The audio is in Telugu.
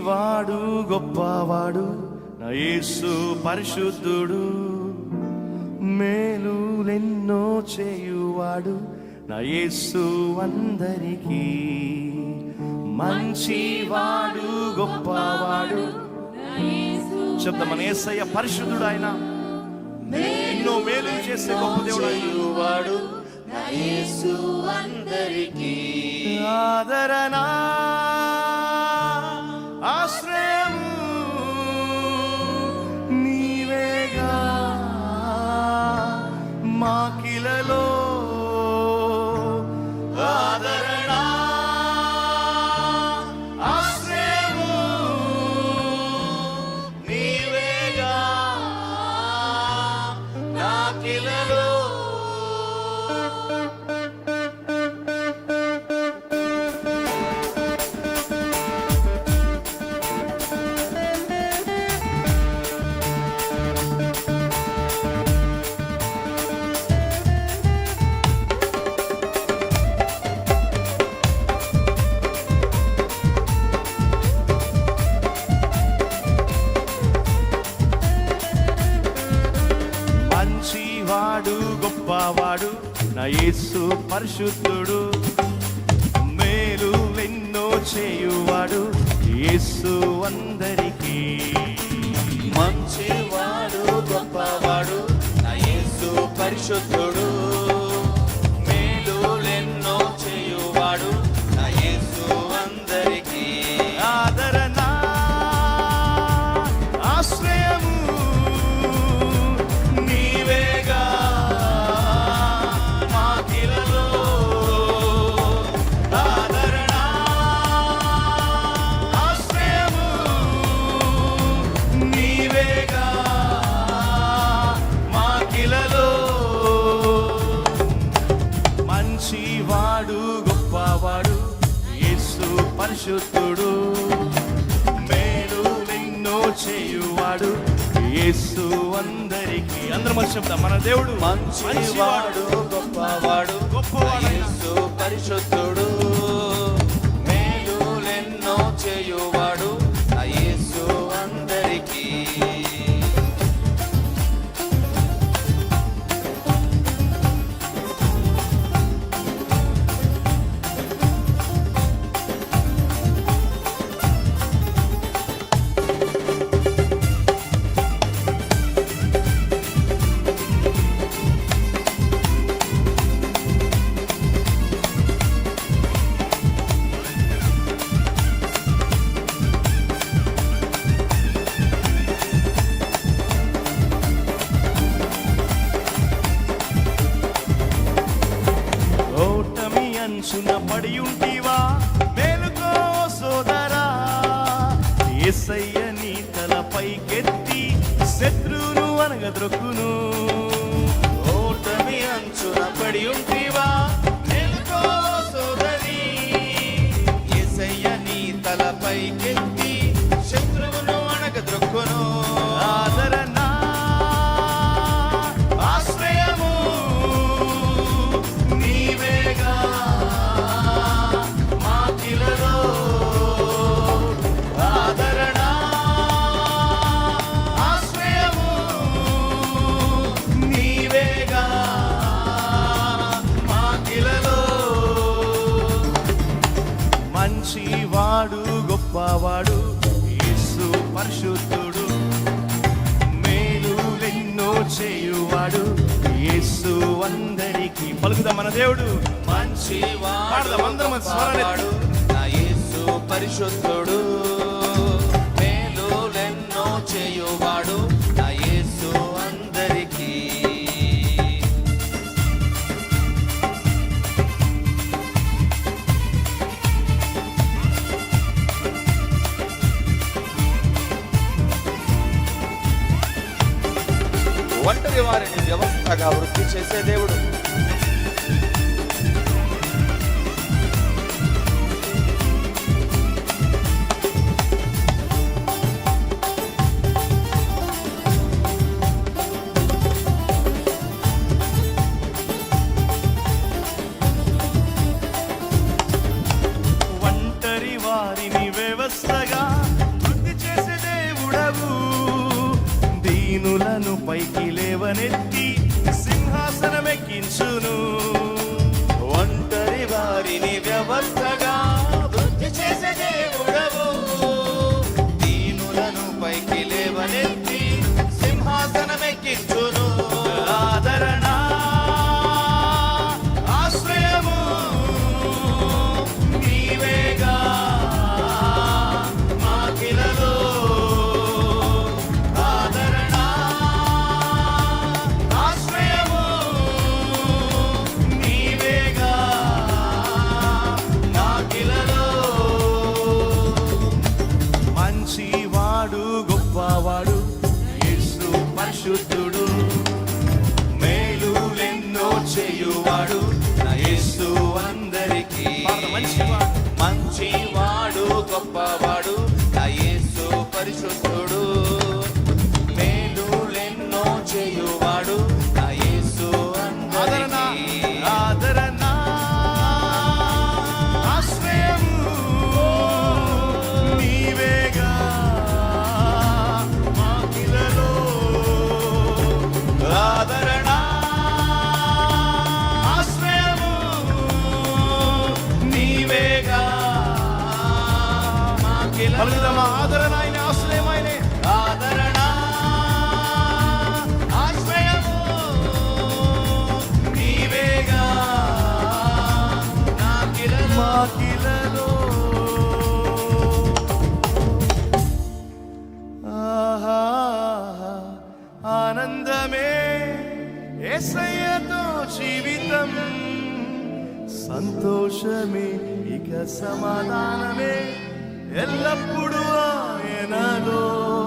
మంచివాడు గొప్పవాడు నా యేసు పరిశుద్ధుడు. మేలులెన్నో చేయువాడు నా యేసు అందరికీ. మంచివాడు గొప్పవాడు శబ్దం మన యేసయ్య పరిశుద్ధుడు. ఆయన. ఎన్నో మేలు చేసే గొప్ప దేవుడు. వాడు అందరికీ. ఆదరణ గొప్పవాడు నా యేసు పరిశుద్ధుడు. మేలు ఎన్నో చేయువాడు యేసు అందరికీ. మంచివాడు గొప్పవాడు నా యేసు పరిశుద్ధుడు. పరిశుద్ధుడు. మేలు ఎన్నో చేయువాడు. యేసు అందరికీ. అందరం కలిసి చెప్తాం మన దేవుడు మంచివాడు గొప్పవాడు. గొప్పవాడు పరిశుద్ధుడు. శత్రువును అనగద్రొక్కును ఓటమి అంచున పడి ఉంటివా? మంచివాడు గొప్పవాడు యేసు పరిశుద్ధుడు. మేలులెన్నో చేయువాడు యేసు అందరికీ. పలుకుదా మన దేవుడు. మంచివాడు పాడదాం, అందరం. గొప్పవాడు, నా యేసు పరిశుద్ధుడు. వ్యవస్థగా వృద్ధి చేసే దేవుడు. దీనులను పైకి లేవనెత్తి సింహాసనమెక్కించును. ఒంటరి వారిని వ్యవస్థగా వృద్ధి చేసే దేవుడవు. దీనులను పైకి లేవనెత్తి సింహాసనమెక్కించును. మంచివాడు మంచివాడు గొప్పవాడు నా యేసు పరిశుద్ధుడు. ఆదరణ ఆయన ఆశ్రయం ఆయనే ఆదరణ ఆనందమే ఏసయ్యతో జీవితం. సంతోషమే ఇక సమాధానమే. ఎల్లప్పుడూ না গো